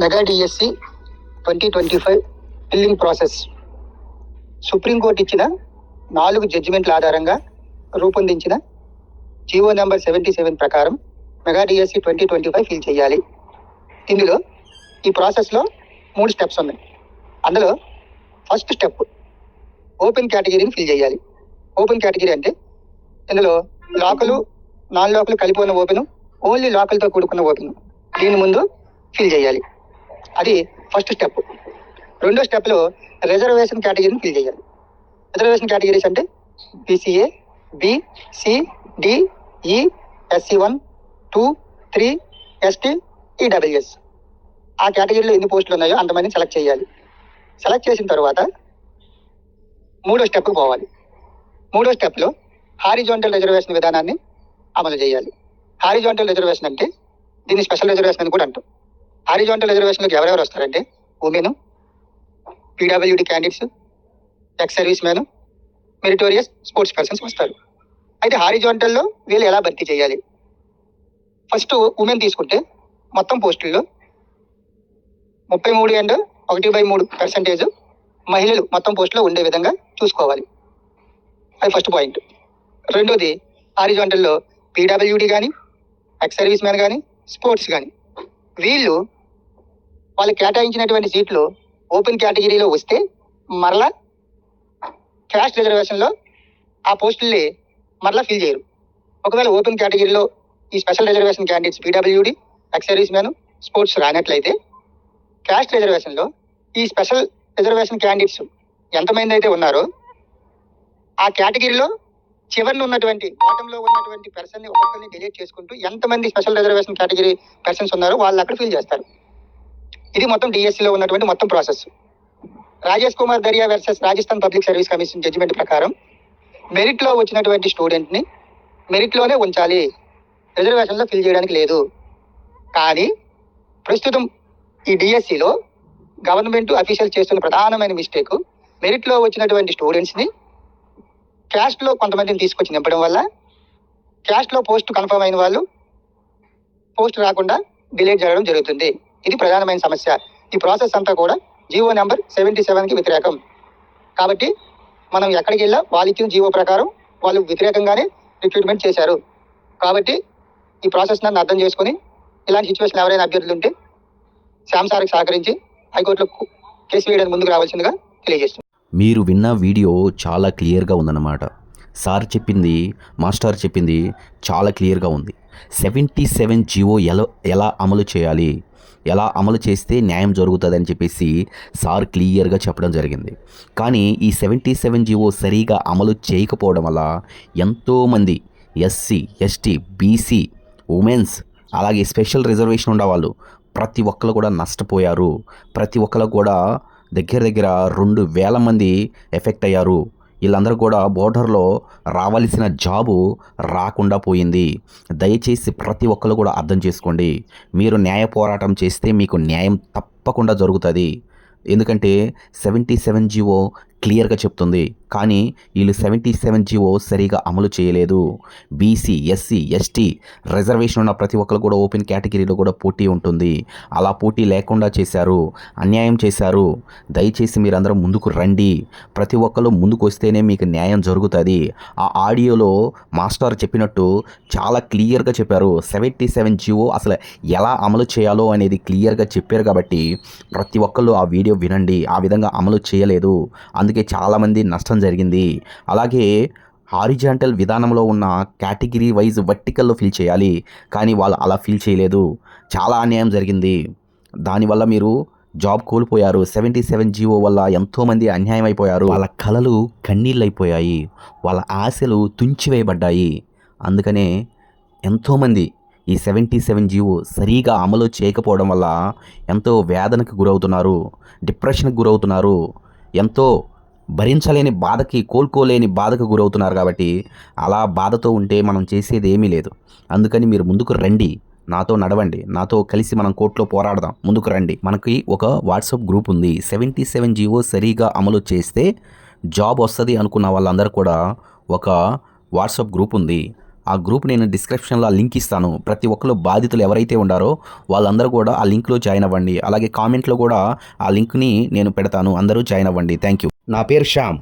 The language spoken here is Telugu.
Mega DSC twenty twenty five billing process supreme court ఇచ్చిన నాలుగు జడ్జిమెంట్ల ఆధారంగా రూపొందించిన జీవో నెంబర్ సెవెంటీ సెవెన్ ప్రకారం mega DSC twenty twenty five fill చేయాలి. ఇందులో ఈ ప్రాసెస్లో మూడు స్టెప్స్ ఉన్నాయి. అందులో ఫస్ట్ స్టెప్ ఓపెన్ కేటగిరీని ఫిల్ చేయాలి. ఓపెన్ కేటగిరీ అంటే ఇందులో లోకలు నాన్ లోకలు కలిపి ఉన్న ఓపెను ఓన్లీ లోకల్తో కూడుకున్న ఓపెను దీని ముందు ఫిల్ చేయాలి. అది ఫస్ట్ స్టెప్ రెండో స్టెప్లో రిజర్వేషన్ కేటగిరీని ఫిల్ చేయాలి. రిజర్వేషన్ కేటగిరీస్ అంటే BC A B C D E SC one two three ST EWS ఆ కేటగిరీలో ఎన్ని పోస్టులు ఉన్నాయో అంతమందిని సెలెక్ట్ చేయాలి. సెలెక్ట్ చేసిన తర్వాత మూడో స్టెప్కి పోవాలి. మూడో స్టెప్లో హారిజోంటల్ రిజర్వేషన్ విధానాన్ని అమలు చేయాలి. హారిజోంటల్ రిజర్వేషన్ అంటే దీన్ని స్పెషల్ రిజర్వేషన్ అని కూడా అంటాం. హారిజాంటల్ రిజర్వేషన్లకు ఎవరెవరు వస్తారంటే women PWD candidates ex service man meritorious sports persons వస్తారు. అయితే హారిజాంటల్లో వీళ్ళు ఎలా భర్తీ చేయాలి? ఫస్ట్ ఉమెన్ తీసుకుంటే మొత్తం పోస్టుల్లో ముప్పై మూడు అండ్ ఒకటి బై మూడు పర్సెంటేజ్ మహిళలు మొత్తం పోస్టులో ఉండే విధంగా చూసుకోవాలి. అది ఫస్ట్ పాయింట్ రెండోది హారిజాంటల్లో పీడబ్ల్యూడి కానీ ఎక్స్ సర్వీస్ మ్యాన్ కానీ స్పోర్ట్స్ కానీ వీళ్ళు వాళ్ళు కేటాయించినటువంటి సీట్లు ఓపెన్ కేటగిరీలో వస్తే మరలా క్యాస్ట్ రిజర్వేషన్లో ఆ పోస్టుల్ని మరలా ఫిల్ చేయరు. ఒకవేళ ఓపెన్ కేటగిరీలో ఈ special reservation candidates PWD ex service man sports రానట్లయితే caste రిజర్వేషన్లో ఈ స్పెషల్ రిజర్వేషన్ క్యాండిడేట్స్ ఎంతమంది అయితే ఉన్నారో ఆ కేటగిరీలో చివరిన ఉన్నటువంటి బాటంలో ఉన్నటువంటి పర్సన్ని ఒక్కొక్కరిని డిలీట్ చేసుకుంటూ ఎంతమంది స్పెషల్ రిజర్వేషన్ కేటగిరీ పర్సన్స్ ఉన్నారో వాళ్ళు అక్కడ ఫిల్ చేస్తారు. ఇది మొత్తం డిఎస్సిలో ఉన్నటువంటి మొత్తం process Rajesh Kumar Daria versus Rajasthan public service commission judgement ప్రకారం మెరిట్లో వచ్చినటువంటి స్టూడెంట్ని మెరిట్లోనే ఉంచాలి. రిజర్వేషన్లో ఫిల్ చేయడానికి లేదు. కానీ ప్రస్తుతం ఈ డిఎస్సిలో గవర్నమెంట్ అఫీషియల్ చేస్తున్న ప్రధానమైన మిస్టేక్ మెరిట్లో వచ్చినటువంటి స్టూడెంట్స్ని క్యాస్ట్లో కొంతమందిని తీసుకొచ్చి నింపడం వల్ల క్యాస్ట్లో పోస్ట్ కన్ఫర్మ్ అయిన వాళ్ళు పోస్ట్ రాకుండా డిలేట్ జరగడం జరుగుతుంది. ఇది ప్రధానమైన సమస్య. ఈ ప్రాసెస్ అంతా కూడా జీవో నెంబర్ సెవెంటీ సెవెన్కి వ్యతిరేకం. కాబట్టి మనం ఎక్కడికి వెళ్ళా వాళ్ళు ఇచ్చిన జీవో ప్రకారం వాళ్ళు వ్యతిరేకంగానే రిక్రూట్మెంట్ చేశారు. కాబట్టి ఈ ప్రాసెస్ నన్ను అర్థం చేసుకొని ఇలాంటి సిచ్యువేషన్ ఎవరైనా అభ్యర్థులు ఉంటే శాంసార్కి సార్కి సహకరించి హైకోర్టులో కేసు వేయడానికి ముందుకు రావాల్సిందిగా తెలియజేస్తున్నాను. మీరు విన్న వీడియో చాలా క్లియర్గా ఉందన్నమాట. సార్ చెప్పింది మాస్టర్ చెప్పింది చాలా క్లియర్గా ఉంది. సెవెంటీ సెవెన్ జీవో ఎలా ఎలా అమలు చేయాలి? ఎలా అమలు చేస్తే న్యాయం జరుగుతుందని చెప్పేసి సార్ క్లియర్గా చెప్పడం జరిగింది. కానీ ఈ సెవెంటీ సెవెన్ జీవో సరిగా అమలు చేయకపోవడం వల్ల ఎంతోమంది ఎస్సీ ఎస్టీ బీసీ ఉమెన్స్ అలాగే స్పెషల్ రిజర్వేషన్ ఉండేవాళ్ళు ప్రతి ఒక్కరు కూడా నష్టపోయారు. ప్రతి ఒక్కరు కూడా దగ్గర దగ్గర రెండు వేల మంది ఎఫెక్ట్ అయ్యారు. వీళ్ళందరూ కూడా బోర్డర్లో రావాల్సిన జాబు రాకుండా పోయింది. దయచేసి ప్రతి ఒక్కరు కూడా అర్థం చేసుకోండి. మీరు న్యాయ పోరాటం చేస్తే మీకు న్యాయం తప్పకుండా జరుగుతుంది. ఎందుకంటే సెవెంటీ సెవెన్ జీవో క్లియర్గా చెప్తుంది. కానీ వీళ్ళు సెవెంటీ సెవెన్ జీవో సరిగా అమలు చేయలేదు. బీసీ ఎస్సీ ఎస్టీ రిజర్వేషన్ ఉన్న ప్రతి ఒక్కరు కూడా ఓపెన్ కేటగిరీలో కూడా పోటీ ఉంటుంది. అలా పోటీ లేకుండా చేశారు. అన్యాయం చేశారు. దయచేసి మీరందరూ ముందుకు రండి. ప్రతి ఒక్కరు ముందుకు వస్తేనే మీకు న్యాయం జరుగుతుంది. ఆ ఆడియోలో మాస్టర్ చెప్పినట్టు చాలా క్లియర్గా చెప్పారు. సెవెంటీ సెవెన్ జీవో అసలు ఎలా అమలు చేయాలో అనేది క్లియర్గా చెప్పారు కాబట్టి ప్రతి ఒక్కళ్ళు ఆ వీడియో వినండి. ఆ విధంగా అమలు చేయలేదు. అందుకే చాలామంది నష్టం జరిగింది. అలాగే హారిజాంటల్ విధానంలో ఉన్న కేటగిరీ వైజ్ వర్టికల్లో ఫిల్ చేయాలి. కానీ వాళ్ళు అలా ఫిల్ చేయలేదు. చాలా అన్యాయం జరిగింది. దానివల్ల మీరు జాబ్ కోల్పోయారు. సెవెంటీ సెవెన్ జీవో వల్ల ఎంతోమంది అన్యాయం అయిపోయారు. వాళ్ళ కళలు కన్నీళ్ళు అయిపోయాయి వాళ్ళ ఆశలు తుంచివేయబడ్డాయి. అందుకనే ఎంతోమంది ఈ సెవెంటీ సెవెన్ జీవో సరిగా అమలు చేయకపోవడం వల్ల ఎంతో వేదనకు గురవుతున్నారు. డిప్రెషన్కి గురవుతున్నారు. ఎంతో భరించలేని బాధకి కోలుకోలేని బాధకు గురవుతున్నారు కాబట్టి అలా బాధతో ఉంటే మనం చేసేది ఏమీ లేదు. అందుకని మీరు ముందుకు రండి. నాతో నడవండి. నాతో కలిసి మనం కోర్టులో పోరాడదాం. ముందుకు రండి. మనకి ఒక వాట్సాప్ గ్రూప్ ఉంది. సెవెంటీ సెవెన్ జీవో సరిగా అమలు చేస్తే జాబ్ వస్తుంది అనుకున్న వాళ్ళందరూ కూడా ఒక వాట్సాప్ గ్రూప్ ఉంది. ఆ గ్రూప్ నేను డిస్క్రిప్షన్లో ఆ లింక్ ఇస్తాను. ప్రతి ఒక్కరు బాధితులు ఎవరైతే ఉండారో వాళ్ళందరూ కూడా ఆ లింక్లో జాయిన్ అవ్వండి. అలాగే కామెంట్లో కూడా ఆ లింక్ని నేను పెడతాను. అందరూ జాయిన్ అవ్వండి. Thank you. నా పేరు శ్యామ్